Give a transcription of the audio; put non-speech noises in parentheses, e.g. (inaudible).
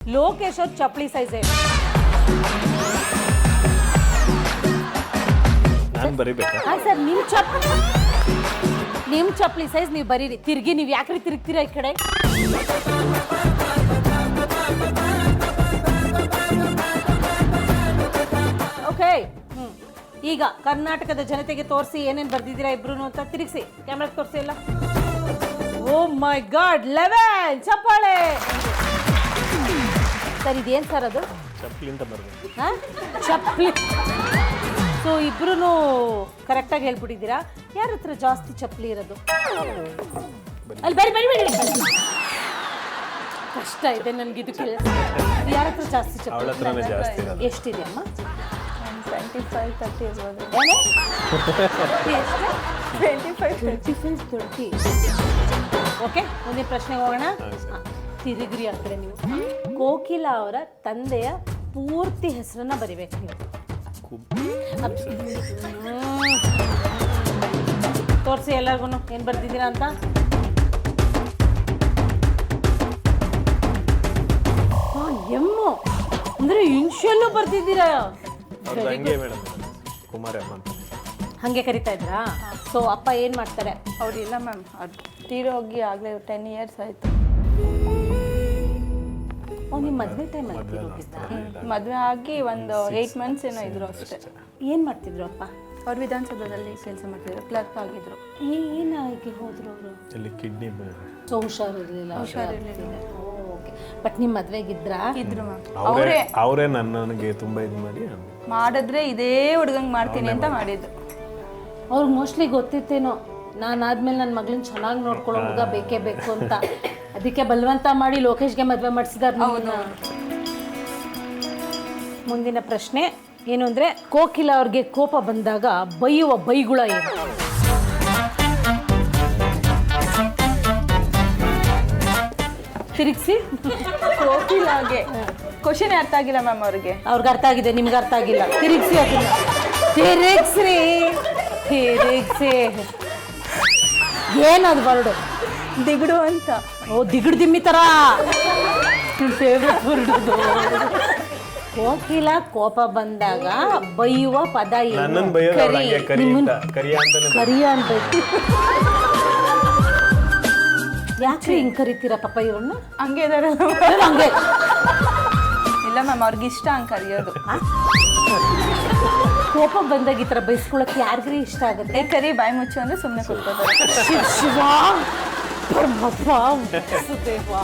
ಲೋಕೇಶ್ ಅವ್ರ ಚಪ್ಪಲಿ ಸೈಜ್ ನಾನು ಬರಿಬೇಕಾ? ಹಾಂ ಸರ್ ನಿಮ್ಮ ಚಪ್ಪಲಿ ನಿಮ್ಮ ಚಪ್ಪಲಿ ಸೈಜ್ ನೀವು ಬರೀರಿ. ತಿರ್ಗಿ ನೀವು ಯಾಕ್ರಿ ತಿರುಗ್ತೀರಾ ಈ ಕಡೆ? ಓಕೆ ಈಗ ಕರ್ನಾಟಕದ ಜನತೆಗೆ ತೋರಿಸಿ ಏನೇನು ಬರ್ದಿದ್ದೀರಾ ಇಬ್ರು ಅಂತ ತಿರುಗಿಸಿ. ಕ್ಯಾಮ್ರಾಗೆ ತೋರಿಸಿ ಎಲ್ಲ. ಓ ಮೈ ಗಾಡ್ ಲೆವೆನ್ ಚಪ್ಪಾಳೆ. ಸರ್ ಇದೇನು ಸರ್ ಅದು? ಚಪ್ಪಲಿ ಅಂತ ಬರಬೇಕು ಹಾ? ಚಪ್ಪಲಿ. ಸೊ ಇಬ್ರು ಕರೆಕ್ಟಾಗಿ ಹೇಳ್ಬಿಟ್ಟಿದ್ದೀರಾ? ಯಾರ ಹತ್ರ ಜಾಸ್ತಿ ಚಪ್ಪಲಿ ಇರೋದು? ಅಲ್ಲಿ ಬರಿ ಬರಿ ಬರಿ ಕಷ್ಟ ಇದೆ ನನಗೆ ಇದು ಕೆಲಸ ಯಾರ ಹತ್ರ ಜಾಸ್ತಿ ಅವಳ ಚಪ್ಪಲಿ ಹತ್ರನೇ ಜಾಸ್ತಿ ಇರೋದು. ಎಷ್ಟಿದೆ ಅಮ್ಮ? ಟ್ವೆಂಟಿ ಫೈವ್ ತರ್ಟಿ ಇರ್ಬೋದು. ಏನು? Twenty five twenty five twenty okay ಮುಂದಿನ ಪ್ರಶ್ನೆಗೆ ಹೋಗೋಣ. ಹಾಂ, ಸರಿ. ತಿರುಗ್ರಿ ಆ ಕಡೆ ನೀವು. ಕೋಕಿಲ ಅವರ ತಂದೆಯ ಪೂರ್ತಿ ಹೆಸರನ್ನ ಬರಿಬೇಕು ನೀವು. ತೋರಿಸಿ. ಎಲ್ಲರಿಗೂ ಏನು ಬರ್ತಿದ್ದೀರಾ ಅಂತ? ಎಮ್ಮು. ಅಂದ್ರೆ ಇನ್ಷಿಯಲ್ಲು ಬರ್ತಿದ್ದೀರಾ ಹಂಗೆ ಮೇಡಮ್ ಅಂತ. ಹಂಗೆ ಕರಿತಾ ಇದ್ರಾ? ಸೊ ಅಪ್ಪ ಏನು ಮಾಡ್ತಾರೆ? ಅವ್ರು ಇಲ್ಲ ಮ್ಯಾಮ್ ಅದು ತೀರೋಗಿ ಆಗಲೇ ಟೆನ್ ಇಯರ್ಸ್ ಆಯಿತು. ನಿಮ್ಮ ಮದುವೆ ಟೈಮಲ್ಲಿ ಮದುವೆ ಹೋಗಿದ್ದ ಮದುವೆ ಆಗಿ ಒಂದು ಏಯ್ಟ್ ಮಂತ್ಸ್ ಏನೋ ಇದ್ರು ಅಷ್ಟೇ. ಏನು ಮಾಡ್ತಿದ್ರು ಅಪ್ಪ? ಅವ್ರು ವಿಧಾನಸೌಧದಲ್ಲಿ ಕೆಲಸ ಮಾಡ್ತಿದ್ರು ಕ್ಲರ್ಕ್ ಆಗಿದ್ರು. ಏನಾಗಿ ಹೋದ್ರು ಅವರು? ಇಲ್ಲಿ ಕಿಡ್ನಿ ಸೊ ಹುಷಾರಿರಲಿಲ್ಲ. ಓಕೆ ಬಟ್ ನಿಮ್ಮ ಮದ್ವೆಗಿದ್ರಾ? ಇದ್ರು ಮ್ಯಾಮ್. ಅವರೇ ಅವರೇ ನನಗೆ ತುಂಬ ಇದು ಮಾಡಿ ಮಾಡಿದ್ರೆ ಇದೇ ಹುಡ್ಗಂಗೆ ಮಾಡ್ತೀನಿ ಅಂತ ಮಾಡಿದ್ರು ಅವ್ರಿಗೆ ಮೋಸ್ಟ್ಲಿ ಗೊತ್ತಿತ್ತೇನೋ ನಾನು ಆದ್ಮೇಲೆ ನನ್ನ ಮಗಳನ್ನ ಚೆನ್ನಾಗಿ ನೋಡ್ಕೊಳ್ಳೋ ಹುಡುಗ ಬೇಕೇ ಬೇಕು ಅಂತ. ಅದಕ್ಕೆ ಬಲವಂತ ಮಾಡಿ ಲೋಕೇಶ್ಗೆ ಮದುವೆ ಮಾಡಿಸಿದಾರೆ ಮುಂದಿನ ಪ್ರಶ್ನೆ ಏನು ಅಂದ್ರೆ ಕೋಕಿಲ ಅವ್ರಿಗೆ ಕೋಪ ಬಂದಾಗ ಬೈಯುವ ಬೈಗುಳ ಏನು? ತಿರುಗಿಸಿ. ಕೋಕಿಲಾಗೆ ಕ್ವಶನ್ ಅರ್ಥ ಆಗಿಲ್ಲ ಮ್ಯಾಮ್ ಅವ್ರಿಗೆ? ಅವ್ರಿಗೆ ಅರ್ಥ ಆಗಿದೆ ನಿಮ್ಗೆ ಅರ್ಥ ಆಗಿಲ್ಲ. ತಿರುಗಿಸಿ ಅದನ್ನ. ತಿರುಗಿಸ್ರಿ ತಿರುಗಿಸಿ. ಏನದು ವರ್ಡು? ದಿಗಡು ಅಂತ. ಓ ದಿಗಡು ದಿಮ್ಮಿ ಥರ ಫೇವ್ರೆಟ್ ವರ್ಡ್ ಅದು ಕೋಕಿಲ ಕೋಪ ಬಂದಾಗ ಬೈಯುವ ಪದ ಏನು? ನನ್ನನ್ನು ಬೈಯೋದು ಅವ್ರು ಹಂಗೆ ಕರಿ ನಿಮ್ಮನ್ನ ಅಂತ. ಕರಿಯ ಅಂತಾನೆ ಬೈ- ಕರಿಯ ಅನ್ಬೇಕು. ಯಾಕ್ರಿ ಹಿಂಗ್ ಕರಿತೀರಾ ಪಾಪ ಇವ್ರನ್ನ? ಹಂಗೆ ಇದಾರೆ. ಹಂಗೆ. ಇಲ್ಲ ಮ್ಯಾಮ್ ಅವ್ರಿಗೆ ಇಷ್ಟ ಹಂಗೆ ಕರಿಯೋದು. ಕೋಪ ಬಂದಾಗ ಈ ಥರ ಬೈಸ್ಕೊಳಕ್ ಯಾರಿಗ್ರಿ ಇಷ್ಟ ಆಗುತ್ತೆ? ಏ ಕರಿ ಬಾಯಿ ಮುಚ್ಚು ಅಂದ್ರೆ ಸುಮ್ಮನೆ ಕೂತ್ಕೋತಾರೆ. ಶಿವ. 好爽，真 (laughs) 是佩服。